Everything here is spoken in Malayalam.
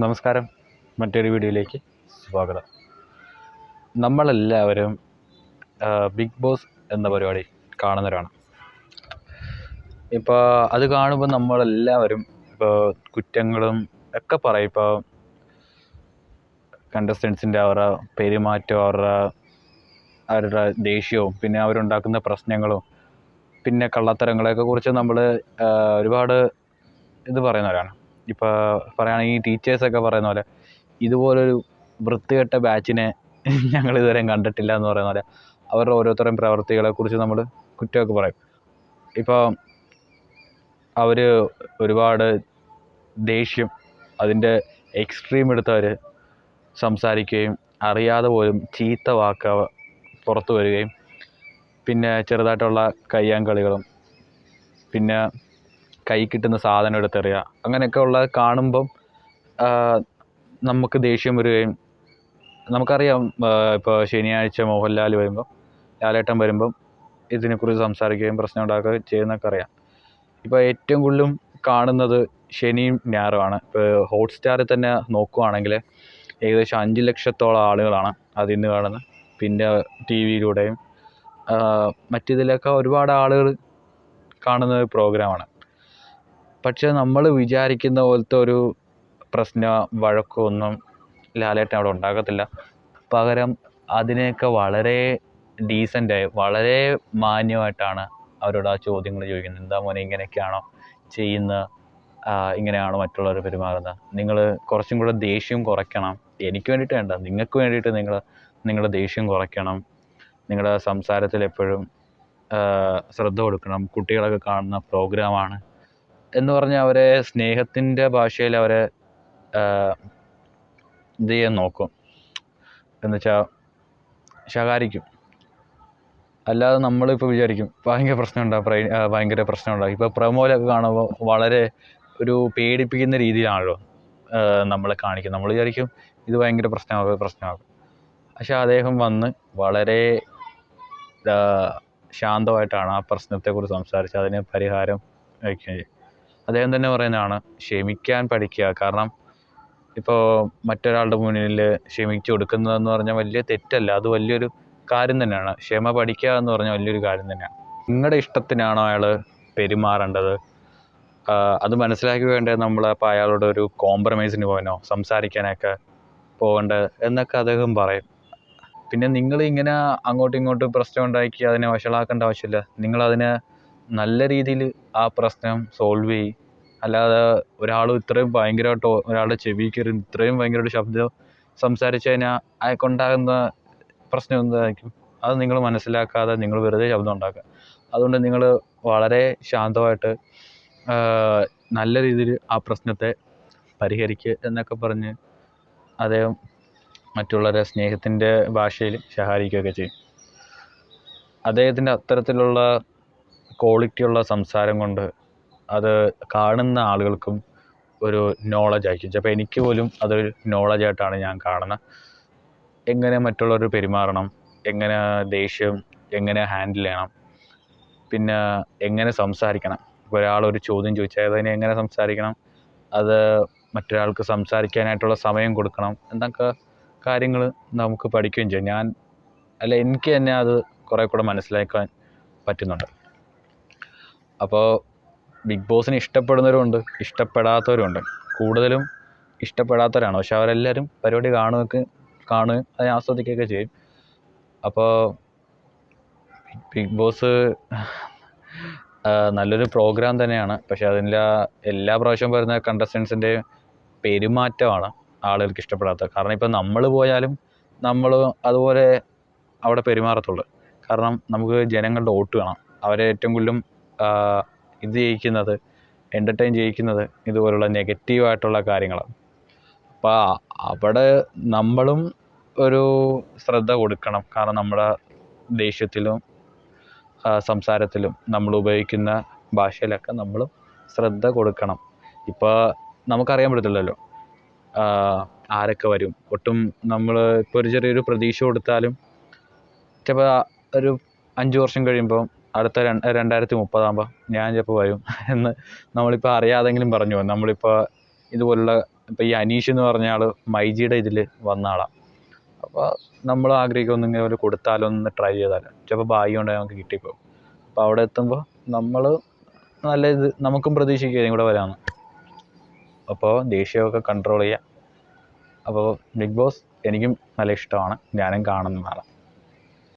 നമസ്കാരം. മറ്റൊരു വീഡിയോയിലേക്ക് സ്വാഗതം. നമ്മളെല്ലാവരും ബിഗ് ബോസ് എന്ന പരിപാടി കാണുന്നവരാണ്. ഇപ്പോൾ അത് കാണുമ്പോൾ നമ്മളെല്ലാവരും ഇപ്പോൾ കുറ്റങ്ങളും ഒക്കെ പറയും. ഇപ്പോൾ കണ്ടസ്റ്റൻസിന്റെ അവരുടെ പെരുമാറ്റം അവരുടെ അവരുടെ ദേഷ്യവും പിന്നെ അവരുണ്ടാക്കുന്ന പ്രശ്നങ്ങളും പിന്നെ കള്ളത്തരങ്ങളെയൊക്കെ കുറിച്ച് നമ്മൾ ഒരുപാട് ഇത് പറയുന്നവരാണ്. ഇപ്പോൾ പറയുകയാണെങ്കിൽ ടീച്ചേഴ്സൊക്കെ പറയുന്ന പോലെ ഇതുപോലൊരു വൃത്തികെട്ട ബാച്ചിനെ ഞങ്ങൾ ഇതുവരെയും കണ്ടിട്ടില്ല എന്ന് പറയുന്ന പോലെ അവരുടെ ഓരോരുത്തരുടെയും പ്രവർത്തികളെക്കുറിച്ച് നമ്മൾ കുറ്റമൊക്കെ പറയും. ഇപ്പോൾ അവർ ഒരുപാട് ദേഷ്യം അതിന്റെ എക്സ്ട്രീം എടുത്തവർ സംസാരിക്കുകയും അറിയാതെ പോലും ചീത്ത വാക്ക് പുറത്തു വരികയും പിന്നെ ചെറുതായിട്ടുള്ള കയ്യാങ്കളികളും പിന്നെ കൈ കിട്ടുന്ന സാധനം എടുത്തെറിയുക അങ്ങനെയൊക്കെ ഉള്ളത് കാണുമ്പം നമുക്ക് ദേഷ്യം വരികയും നമുക്കറിയാം ഇപ്പോൾ ശനിയാഴ്ച മോഹൻലാൽ വരുമ്പം ലാലേട്ടൻ വരുമ്പം ഇതിനെക്കുറിച്ച് സംസാരിക്കുകയും പ്രശ്നം ഉണ്ടാക്കുകയും ചെയ്യുന്നൊക്കെ അറിയാം. ഇപ്പോൾ ഏറ്റവും കൂടുതലും കാണുന്നത് ശനിയും ഞായറുമാണ് ഇപ്പോൾ ഹോട്ട്സ്റ്റാറിൽ തന്നെ നോക്കുവാണെങ്കിൽ ഏകദേശം അഞ്ച് ലക്ഷത്തോളം ആളുകളാണ് അതിന്ന് കാണുന്നത്. പിന്നെ ടി വിയിലൂടെയും മറ്റിതിലൊക്കെ ഒരുപാട് ആളുകൾ കാണുന്ന ഒരു പ്രോഗ്രാമാണ് പക്ഷേ നമ്മൾ വിചാരിക്കുന്ന പോലത്തെ ഒരു പ്രശ്ന വഴക്കോ ഒന്നും ലാലേട്ടൻ അവിടെ ഉണ്ടാക്കത്തില്ല. പകരം അതിനെയൊക്കെ വളരെ ഡീസന്റായി വളരെ മാന്യമായിട്ടാണ് അവരോട് ആ ചോദ്യങ്ങൾ ചോദിക്കുന്നത്. എന്താ മോനെ ഇങ്ങനെയൊക്കെയാണോ ചെയ്യുന്നത്? ഇങ്ങനെയാണോ മറ്റുള്ളവർ പെരുമാറുന്നത്? നിങ്ങൾ കുറച്ചും കൂടെ ദേഷ്യം കുറയ്ക്കണം. എനിക്ക് വേണ്ടിയിട്ട് വേണ്ട. നിങ്ങൾക്ക് വേണ്ടിയിട്ട് നിങ്ങൾ നിങ്ങളുടെ ദേഷ്യം കുറയ്ക്കണം. നിങ്ങളുടെ സംസാരത്തിൽ എപ്പോഴും ശ്രദ്ധ കൊടുക്കണം. കുട്ടികളൊക്കെ കാണുന്ന പ്രോഗ്രാമാണ് എന്ന് പറഞ്ഞാൽ അവരെ സ്നേഹത്തിന്റെ ഭാഷയിൽ അവരെ ഇത് ചെയ്യാൻ നോക്കും. എന്ന് വെച്ചാൽ ശകാരിക്കും. അല്ലാതെ നമ്മളിപ്പോൾ വിചാരിക്കും ഭയങ്കര പ്രശ്നമുണ്ടാകും പ്രൈ ഭയങ്കര പ്രശ്നമുണ്ടാകും ഇപ്പോൾ പ്രമോലൊക്കെ കാണുമ്പോൾ വളരെ ഒരു പേടിപ്പിക്കുന്ന രീതിയിലാണല്ലോ നമ്മളെ കാണിക്കും നമ്മൾ വിചാരിക്കും ഇത് ഭയങ്കര പ്രശ്നമാകും പ്രശ്നമാകും പക്ഷെ അദ്ദേഹം വന്ന് വളരെ ശാന്തമായിട്ടാണ് ആ പ്രശ്നത്തെക്കുറിച്ച് സംസാരിച്ച് അതിന് പരിഹാരം വയ്ക്കുകയും ചെയ്യും അദ്ദേഹം തന്നെ പറയുന്നതാണ് ക്ഷമിക്കാൻ പഠിക്കുക. കാരണം ഇപ്പോൾ മറ്റൊരാളുടെ മുന്നിൽ ക്ഷമിച്ചു കൊടുക്കുന്നതെന്ന് പറഞ്ഞാൽ വലിയ തെറ്റല്ല. അത് വലിയൊരു കാര്യം തന്നെയാണ്. ക്ഷമ പഠിക്കുക എന്ന് പറഞ്ഞാൽ വലിയൊരു കാര്യം തന്നെയാണ്. നിങ്ങളുടെ ഇഷ്ടത്തിനാണോ അയാൾ പെരുമാറേണ്ടത്? അത് മനസ്സിലാക്കി വേണ്ടേ നമ്മൾ അപ്പോൾ അയാളോട് ഒരു കോംപ്രമൈസിന് പോകാനോ സംസാരിക്കാനൊക്കെ പോകേണ്ടത് എന്നൊക്കെ അദ്ദേഹം പറയും. പിന്നെ നിങ്ങൾ ഇങ്ങനെ അങ്ങോട്ടും ഇങ്ങോട്ടും പ്രശ്നം ഉണ്ടാക്കി അതിനെ വഷളാക്കേണ്ട ആവശ്യമില്ല. നിങ്ങളതിനെ നല്ല രീതിയിൽ ആ പ്രശ്നം സോൾവ് ചെയ്യും അല്ലാതെ ഒരാൾ ഇത്രയും ഭയങ്കരമായിട്ട് ഒരാളുടെ ചെവി കയറി ഇത്രയും ഭയങ്കരമായിട്ട് ശബ്ദം സംസാരിച്ച് കഴിഞ്ഞാൽ അയാൾക്കുണ്ടാകുന്ന പ്രശ്നം എന്തായിരിക്കും? അത് നിങ്ങൾ മനസ്സിലാക്കാതെ നിങ്ങൾ വെറുതെ ശബ്ദം ഉണ്ടാക്കുക. അതുകൊണ്ട് നിങ്ങൾ വളരെ ശാന്തമായിട്ട് നല്ല രീതിയിൽ ആ പ്രശ്നത്തെ പരിഹരിക്കുക എന്നൊക്കെ പറഞ്ഞ് അദ്ദേഹം മറ്റുള്ളവരെ സ്നേഹത്തിന്റെ ഭാഷയിൽ ശകാരിക്കുകയൊക്കെ ചെയ്യും. അദ്ദേഹത്തിന്റെ അത്തരത്തിലുള്ള ക്വാളിറ്റിയുള്ള സംസാരം കൊണ്ട് അത് കാണുന്ന ആളുകൾക്കും ഒരു നോളജ് ആയിരിക്കും. ചിലപ്പോൾ എനിക്ക് പോലും അതൊരു നോളജായിട്ടാണ് ഞാൻ കാണുന്നത് എങ്ങനെ മറ്റുള്ളവർ പെരുമാറണം എങ്ങനെ ദേഷ്യം എങ്ങനെ ഹാൻഡിൽ ചെയ്യണം പിന്നെ എങ്ങനെ സംസാരിക്കണം. ഒരു ചോദ്യം ചോദിച്ചാൽ അതിനെ എങ്ങനെ സംസാരിക്കണം അത് മറ്റൊരാൾക്ക് സംസാരിക്കാനായിട്ടുള്ള സമയം കൊടുക്കണം എന്നൊക്കെ കാര്യങ്ങൾ നമുക്ക് പഠിക്കുകയും ചെയ്യും. ഞാൻ അല്ല എനിക്ക് തന്നെ അത് കുറേ കൂടെ മനസ്സിലാക്കാൻ പറ്റുന്നുണ്ട്. അപ്പോൾ ബിഗ് ബോസിനെ ഇഷ്ടപ്പെടുന്നവരുമുണ്ട് ഇഷ്ടപ്പെടാത്തവരുമുണ്ട് കൂടുതലും ഇഷ്ടപ്പെടാത്തവരാണ്. പക്ഷെ അവരെല്ലാവരും പരിപാടി കാണുകയൊക്കെ കാണുകയും അതിനെ ആസ്വദിക്കുകയൊക്കെ ചെയ്യും. അപ്പോൾ ബിഗ് ബോസ് നല്ലൊരു പ്രോഗ്രാം തന്നെയാണ്. പക്ഷെ അതിന്റെ എല്ലാ പ്രാവശ്യവും വരുന്ന കണ്ടസ്റ്റൻസിന്റെ പെരുമാറ്റമാണ് ആളുകൾക്ക് ഇഷ്ടപ്പെടാത്തത്. കാരണം ഇപ്പം നമ്മൾ പോയാലും നമ്മൾ അതുപോലെ അവിടെ പെരുമാറത്തുള്ളൂ. കാരണം നമുക്ക് ജനങ്ങളുടെ വോട്ട് വേണം. അവരെ ഏറ്റവും കൂടുതലും ഇത് ചെയ്യിക്കുന്നത് എന്റർടൈൻ ചെയ്യിക്കുന്നത് ഇതുപോലുള്ള നെഗറ്റീവായിട്ടുള്ള കാര്യങ്ങളാണ് അപ്പോൾ അവിടെ നമ്മളും ഒരു ശ്രദ്ധ കൊടുക്കണം. കാരണം നമ്മുടെ ദേഷ്യത്തിലും സംസാരത്തിലും നമ്മൾ ഉപയോഗിക്കുന്ന ഭാഷയിലൊക്കെ നമ്മൾ ശ്രദ്ധ കൊടുക്കണം. ഇപ്പോൾ നമുക്കറിയാൻ പറ്റത്തില്ലല്ലോ. ആരൊക്കെ വരും. ഒട്ടും നമ്മൾ ഇപ്പോൾ ഒരു ചെറിയൊരു പ്രതീക്ഷ കൊടുത്താലും ചിലപ്പോൾ ഒരു അഞ്ച് വർഷം കഴിയുമ്പോൾ അടുത്ത രണ്ട് രണ്ടായിരത്തി മുപ്പതാകുമ്പോൾ ഞാൻ ചിലപ്പോൾ വരും എന്ന് നമ്മളിപ്പോൾ അറിയാതെങ്കിലും പറഞ്ഞു. പോകും നമ്മളിപ്പോൾ ഇതുപോലുള്ള ഇപ്പോൾ ഈ അനീഷ് എന്ന് പറഞ്ഞ ആൾ മൈജിയുടെ ഇതിൽ വന്ന ആളാണ് അപ്പോൾ നമ്മൾ ആഗ്രഹിക്കും ഒന്നും ഇങ്ങനെ കൊടുത്താലോ ഒന്ന് ട്രൈ ചെയ്താലോ. ചിലപ്പോൾ ഭാഗ്യം ഉണ്ടെങ്കിൽ നമുക്ക് കിട്ടിപ്പോകും. അപ്പോൾ അവിടെ എത്തുമ്പോൾ നമ്മൾ നല്ല ഇത് നമുക്കും പ്രതീക്ഷിക്കുക ഇവിടെ വരാമെന്ന് അപ്പോൾ ദേഷ്യമൊക്കെ കൺട്രോൾ ചെയ്യുക അപ്പോൾ ബിഗ് ബോസ് എനിക്കും നല്ല ഇഷ്ടമാണ്. ഞാനും കാണുന്നതാണ്